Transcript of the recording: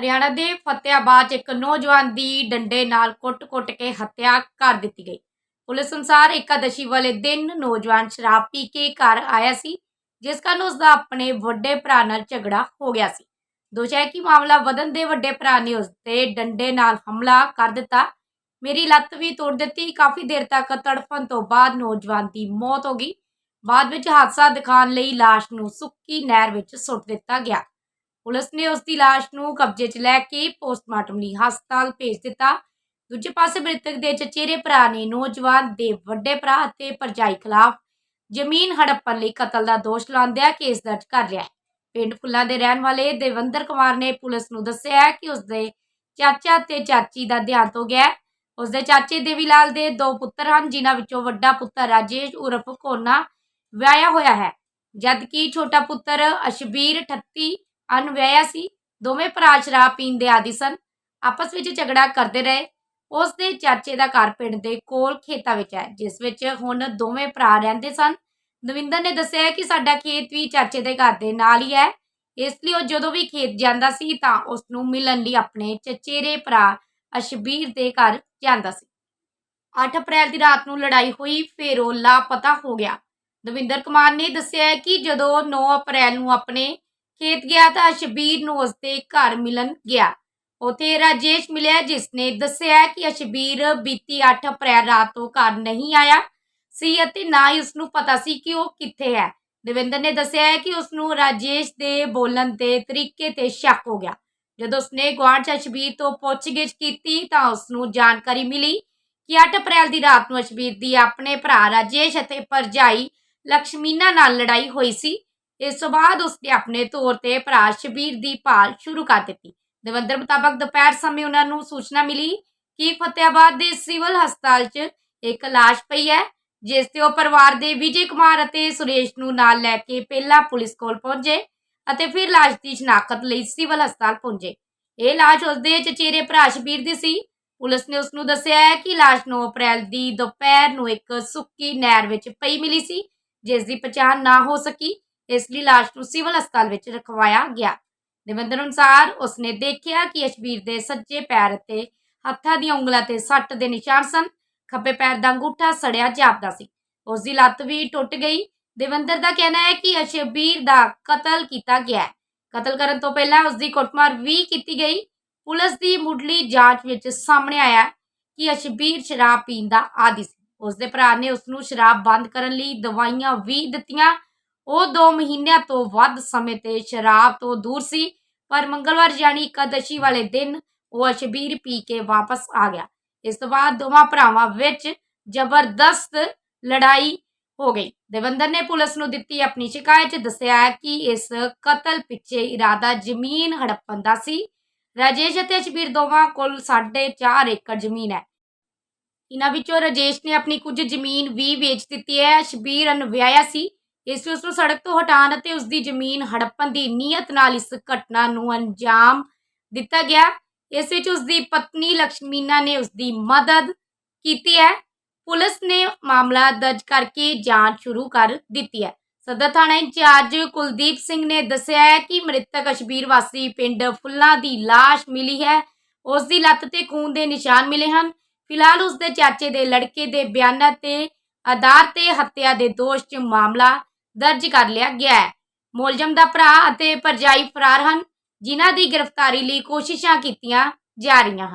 ਹਰਿਆਣਾ ਦੇ ਫਤਿਆਬਾਦ 'ਚ ਇੱਕ ਨੌਜਵਾਨ ਦੀ ਡੰਡੇ ਨਾਲ ਕੁੱਟ-ਕੁੱਟ ਕੇ ਹੱਤਿਆ ਕਰ ਦਿੱਤੀ ਗਈ। ਪੁਲਿਸ ਅਨੁਸਾਰ ਇਕਾਦਸ਼ੀ ਵਾਲੇ ਦਿਨ ਨੌਜਵਾਨ ਸ਼ਰਾਬ ਪੀ ਕੇ ਘਰ ਆਇਆ ਸੀ, ਜਿਸ ਕਾਰਨ ਉਸ ਦਾ ਆਪਣੇ ਵੱਡੇ ਭਰਾ ਨਾਲ ਝਗੜਾ ਹੋ ਗਿਆ ਸੀ। ਦੋਸ਼ ਹੈ ਕਿ ਮਾਮਲਾ ਵਧਣ ਦੇ ਵੱਡੇ ਭਰਾ ਨੇ ਉਸ ਤੇ ਡੰਡੇ ਨਾਲ ਹਮਲਾ ਕਰ ਦਿੱਤਾ। ਮੇਰੀ ਲੱਤ ਵੀ ਤੋੜ ਦਿੱਤੀ। ਕਾਫੀ ਦੇਰ ਤੱਕ ਤੜਫਣ ਤੋਂ ਬਾਅਦ ਨੌਜਵਾਨ ਦੀ ਮੌਤ ਹੋ ਗਈ। ਬਾਅਦ ਵਿੱਚ ਹਾਦਸਾ ਦਿਖਾਉਣ ਲਈ ਲਾਸ਼ ਨੂੰ ਸੁੱਕੀ ਨਹਿਰ ਵਿੱਚ ਸੁੱਟ ਦਿੱਤਾ ਗਿਆ। ਪੁਲਿਸ ਨੇ ਉਸ ਦੀ ਲਾਸ਼ ਨੂੰ ਕਬਜ਼ੇ 'ਚ ਲੈ ਕੇ ਪੋਸਟਮਾਰਟਮ ਲਈ ਹਸਪਤਾਲ ਭੇਜ ਦਿੱਤਾ। ਦੂਜੇ ਪਾਸੇ ਮ੍ਰਿਤਕ ਦੇ ਚਚੇਰੇ ਭਰਾ ਨੇ ਨੌਜਵਾਨ ਦੇ ਵੱਡੇ ਭਰਾ ਅਤੇ ਭਰਜਾਈ ਖਿਲਾਫ ਜ਼ਮੀਨ ਹੜੱਪਣ ਲਈ ਕਤਲ ਦਾ ਦੋਸ਼ ਲਾਉਂਦਿਆਂ ਕੇਸ ਦਰਜ ਕਰ ਲਿਆ ਹੈ। ਪਿੰਡ ਫੁੱਲਾਂ ਦੇ ਰਹਿਣ ਵਾਲੇ ਦੇਵੰਦਰ ਕੁਮਾਰ ਨੇ ਪੁਲਿਸ ਨੂੰ ਦੱਸਿਆ ਹੈ ਕਿ ਉਸਦੇ ਚਾਚਾ ਤੇ ਚਾਚੀ ਦਾ ਦੇਹਾਂਤ ਹੋ ਗਿਆ ਉਸਦੇ ਚਾਚੇ ਦੇਵੀ ਲਾਲ ਦੇ ਦੋ ਪੁੱਤਰ ਹਨ, ਜਿਨ੍ਹਾਂ ਵਿੱਚੋਂ ਵੱਡਾ ਪੁੱਤਰ ਰਾਜੇਸ਼ ਉਰਫ ਕੋਨਾ ਵਿਆਹਿਆ ਹੋਇਆ ਹੈ। ਜਦਕਿ ਛੋਟਾ ਪੁੱਤਰ ਅਸ਼ਬੀਰ 38 ਅਨਵਿਆਹਿਆ ਸੀ। ਦੋਵੇਂ ਭਰਾ ਸ਼ਰਾਬ ਪੀਣ ਦੇ ਆਦੀ ਸਨ। ਆਪਸ ਵਿੱਚ ਝਗੜਾ ਕਰਦੇ ਰਹੇ। ਉਸ ਦੇ ਚਾਚੇ ਦਾ ਘਰ ਪਿੰਡ ਦੇ ਕੋਲ ਖੇਤਾਂ ਵਿੱਚ ਹੈ, ਜਿਸ ਵਿੱਚ ਹੁਣ ਦੋਵੇਂ ਭਰਾ ਰਹਿੰਦੇ ਸਨ। ਦਵਿੰਦਰ ਨੇ ਦੱਸਿਆ ਕਿ ਸਾਡਾ ਖੇਤ ਵੀ ਚਾਚੇ ਦੇ ਘਰ ਦੇ ਨਾਲ ਹੀ ਹੈ। ਇਸ ਲਈ ਉਹ ਜਦੋਂ ਵੀ ਖੇਤ ਜਾਂਦਾ ਸੀ ਤਾਂ ਉਸ ਨੂੰ ਮਿਲਣ ਲਈ ਆਪਣੇ ਚਚੇਰੇ ਭਰਾ ਅਸ਼ਬੀਰ ਦੇ ਘਰ ਜਾਂਦਾ ਸੀ। 8 ਅਪ੍ਰੈਲ ਦੀ ਰਾਤ ਨੂੰ ਲੜਾਈ ਹੋਈ, ਫਿਰ ਉਹ ਲਾਪਤਾ ਹੋ ਗਿਆ। ਦਵਿੰਦਰ ਕੁਮਾਰ ਨੇ ਦੱਸਿਆ ਹੈ ਕਿ ਜਦੋਂ 9 ਅਪ੍ਰੈਲ ਨੂੰ ਆਪਣੇ ਖੇਤ ਗਿਆ ਤਾਂ ਅਸ਼ਬੀਰ ਨੂੰ ਉਸਦੇ ਘਰ ਮਿਲਣ ਗਿਆ। ਉਥੇ ਰਾਜੇਸ਼ ਮਿਲਿਆ ਜਿਸ ਨੇ ਦੱਸਿਆ ਕਿ ਅਸ਼ਬੀਰ ਬੀਤੀ 8 ਅਪ੍ਰੈਲ ਰਾਤ ਤੋਂ ਘਰ ਨਹੀਂ ਆਇਆ ਸੀ ਅਤੇ ਨਾ ਹੀ ਉਸ ਨੂੰ ਪਤਾ ਸੀ ਕਿ ਉਹ ਕਿੱਥੇ ਹੈ। ਦਵਿੰਦਰ ਨੇ ਦੱਸਿਆ ਹੈ ਕਿ ਉਸ ਨੂੰ ਰਾਜੇਸ਼ ਦੇ ਬੋਲਣ ਦੇ ਤਰੀਕੇ ਤੇ ਸ਼ੱਕ ਹੋ ਗਿਆ। ਜਦੋਂ ਉਸਨੇ ਗੁਆਂਢ 'ਚ ਅਸ਼ਬੀਰ ਤੋਂ ਪੁੱਛਗਿੱਛ ਕੀਤੀ ਤਾਂ ਉਸ ਨੂੰ ਜਾਣਕਾਰੀ ਮਿਲੀ ਕਿ 8 ਅਪ੍ਰੈਲ ਦੀ ਰਾਤ ਨੂੰ ਅਸ਼ਬੀਰ ਦੀ ਆਪਣੇ ਭਰਾ ਰਾਜੇਸ਼ ਅਤੇ ਭਰਜਾਈ ਲక్ష్ਮੀਨਾ ਨਾਲ ਲੜਾਈ ਹੋਈ ਸੀ। ਇਸ ਤੋਂ ਬਾਅਦ ਉਸਨੇ ਆਪਣੇ ਤੌਰ ਤੇ ਭਰਾ ਸ਼ਬੀਰ ਦੀ ਭਾਲ ਸ਼ੁਰੂ ਕਰ ਦਿੱਤੀ। ਦਵਿੰਦਰ ਮੁਤਾਬਕ ਦੁਪਹਿਰ ਸਮੇਂ ਉਹਨਾਂ ਨੂੰ ਸੂਚਨਾ ਮਿਲੀ ਕਿ ਫਤਿਆਬਾਦ ਦੇ ਸਿਵਲ ਹਸਪਤਾਲ 'ਚ ਇੱਕ ਲਾਸ਼ ਪਈ ਹੈ, ਜਿਸ ਤੇ ਉਹ ਪਰਿਵਾਰ ਦੇ ਵਿਜੇ ਕੁਮਾਰ ਅਤੇ ਸੁਰੇਸ਼ ਨੂੰ ਨਾਲ ਲੈ ਕੇ ਪਹਿਲਾਂ ਪੁਲਿਸ ਕੋਲ ਪਹੁੰਚੇ ਅਤੇ ਫਿਰ ਲਾਸ਼ ਦੀ ਸ਼ਨਾਖਤ ਲਈ ਸਿਵਲ ਹਸਪਤਾਲ ਪਹੁੰਚੇ। ਇਹ ਲਾਸ਼ ਉਸਦੇ ਚਚੇਰੇ ਭਰਾ ਸ਼ਬੀਰ ਦੀ ਸੀ। ਪੁਲਿਸ ਨੇ ਉਸ ਨੂੰ ਦੱਸਿਆ ਹੈ ਕਿ ਲਾਸ਼ 9 ਅਪ੍ਰੈਲ ਦੀ ਦੁਪਹਿਰ ਨੂੰ ਇੱਕ ਸੁੱਕੀ ਨਹਿਰ ਵਿੱਚ ਪਈ ਮਿਲੀ ਸੀ, ਜਿਸ ਦੀ ਪਛਾਣ ਨਾ ਹੋ ਸਕੀ। ਇਸ ਲਈ ਲਾਸ਼ ਨੂੰ ਸਿਵਲ ਹਸਪਤਾਲ ਵਿੱਚ ਰਖਵਾਇਆ ਗਿਆ। ਦਵਿੰਦਰ ਅਨੁਸਾਰ ਉਸਨੇ ਦੇਖਿਆ ਕਿ ਅਸ਼ਬੀਰ ਦੇ ਸੱਜੇ ਪੈਰ ਅਤੇ ਹੱਥਾਂ ਦੀਆਂ ਉਂਗਲਾਂ ਤੇ ਸੱਟ ਦੇ ਨਿਸ਼ਾਨ ਸਨ। ਖੱਬੇ ਪੈਰ ਦਾ ਅੰਗੂਠਾ ਸੜਿਆ ਜਾਪਦਾ ਸੀ। ਉਸ ਦੀ ਲੱਤ ਵੀ ਟੁੱਟ ਗਈ। ਦੇਵੰਦਰ ਦਾ ਕਹਿਣਾ ਹੈ ਕਿ ਅਸ਼ਬੀਰ ਦਾ ਕਤਲ ਕੀਤਾ ਗਿਆ ਹੈ। ਕਤਲ ਕਰਨ ਤੋਂ ਪਹਿਲਾਂ ਉਸ ਦੀ ਕੁੱਟਮਾਰ ਵੀ ਕੀਤੀ ਗਈ। ਪੁਲਿਸ ਦੀ ਮੁੱਢਲੀ ਜਾਂਚ ਵਿੱਚ ਸਾਹਮਣੇ ਆਇਆ ਕਿ ਅਸ਼ਬੀਰ ਸ਼ਰਾਬ ਪੀਣ ਦਾ ਆਦੀ ਸੀ। ਉਸ ਦੇ ਭਰਾ ਨੇ ਉਸ ਨੂੰ ਸ਼ਰਾਬ ਬੰਦ ਕਰਨ ਲਈ ਦਵਾਈਆਂ ਵੀ ਦਿੱਤੀਆਂ। ਉਹ 2 ਮਹੀਨਿਆਂ ਤੋਂ ਵੱਧ ਸਮੇਂ ਤੇ ਸ਼ਰਾਬ ਤੋਂ ਦੂਰ ਸੀ, ਪਰ ਮੰਗਲਵਾਰ ਯਾਨੀ ਇਕਾਦਸ਼ੀ ਵਾਲੇ ਦਿਨ ਉਹ ਅਸ਼ਬੀਰ ਪੀ ਕੇ ਵਾਪਸ ਆ ਗਿਆ। ਇਸ ਤੋਂ ਬਾਅਦ ਦੋਵਾਂ ਭਰਾਵਾਂ ਵਿੱਚ ਜ਼ਬਰਦਸਤ ਲੜਾਈ ਹੋ ਗਈ। ਦੇਵੰਦਰ ਨੇ ਪੁਲਿਸ ਨੂੰ ਦਿੱਤੀ ਆਪਣੀ ਸ਼ਿਕਾਇਤ 'ਚ ਦੱਸਿਆ ਕਿ ਇਸ ਕਤਲ ਪਿੱਛੇ ਇਰਾਦਾ ਜ਼ਮੀਨ ਹੜੱਪਣ ਦਾ ਸੀ। ਰਾਜੇਸ਼ ਅਤੇ ਅਸ਼ਬੀਰ ਦੋਵਾਂ ਕੋਲ 4.5 ਏਕੜ ਜ਼ਮੀਨ ਹੈ। ਇਹਨਾਂ ਵਿੱਚੋਂ ਰਾਜੇਸ਼ ਨੇ ਆਪਣੀ ਕੁਝ ਜ਼ਮੀਨ ਵੀ ਵੇਚ ਦਿੱਤੀ ਹੈ। ਅਸ਼ਬੀਰ ਅਨਵਿਆਹਿਆ ਸੀ। ਇਸ ਲਈ ਉਸ ਨੂੰ ਸੜਕ ਤੋਂ ਹਟਾਉਣ ਅਤੇ ਉਸ ਦੀ ਜ਼ਮੀਨ ਹੜੱਪਣ ਦੀ ਨੀਅਤ ਨਾਲ ਇਸ ਘਟਨਾ ਨੂੰ ਅੰਜਾਮ ਦਿੱਤਾ ਗਿਆ। ਇਸ ਵਿੱਚ ਉਸ ਦੀ ਪਤਨੀ ਲక్ష్ਮੀਨਾ ਨੇ ਉਸ ਦੀ ਮਦਦ ਕੀਤੀ ਹੈ। ਪੁਲਿਸ ਨੇ ਮਾਮਲਾ ਦਰਜ ਕਰਕੇ ਜਾਂਚ ਸ਼ੁਰੂ ਕਰ ਦਿੱਤੀ ਹੈ। ਸਦਰ ਥਾਣਾ ਇੰਚਾਰਜ ਕੁਲਦੀਪ ਸਿੰਘ ਨੇ ਦੱਸਿਆ ਹੈ ਕਿ ਮ੍ਰਿਤਕ ਅਸ਼ਬੀਰ ਵਾਸੀ ਪਿੰਡ ਫੁੱਲਾਂ ਦੀ ਲਾਸ਼ ਮਿਲੀ ਹੈ। ਉਸ ਦੀ ਲੱਤ ਤੇ ਖੂਨ ਦੇ ਨਿਸ਼ਾਨ ਮਿਲੇ ਹਨ। ਫਿਲਹਾਲ ਉਸ ਦੇ ਚਾਚੇ ਦੇ ਲੜਕੇ ਦੇ ਬਿਆਨਾਂ ਤੇ ਆਧਾਰ ਤੇ ਹੱਤਿਆ ਦੇ ਦੋਸ਼ 'ਚ ਮਾਮਲਾ ਦਰਜ ਕਰ ਲਿਆ ਗਿਆ ਹੈ। ਮੁਲਜ਼ਮ ਦਾ ਭਰਾ ਅਤੇ ਭਰਜਾਈ ਫਰਾਰ ਹਨ, ਜਿਨ੍ਹਾਂ ਦੀ ਗ੍ਰਿਫਤਾਰੀ ਲਈ ਕੋਸ਼ਿਸ਼ਾਂ ਕੀਤੀਆਂ ਜਾ ਰਹੀਆਂ ਹਨ।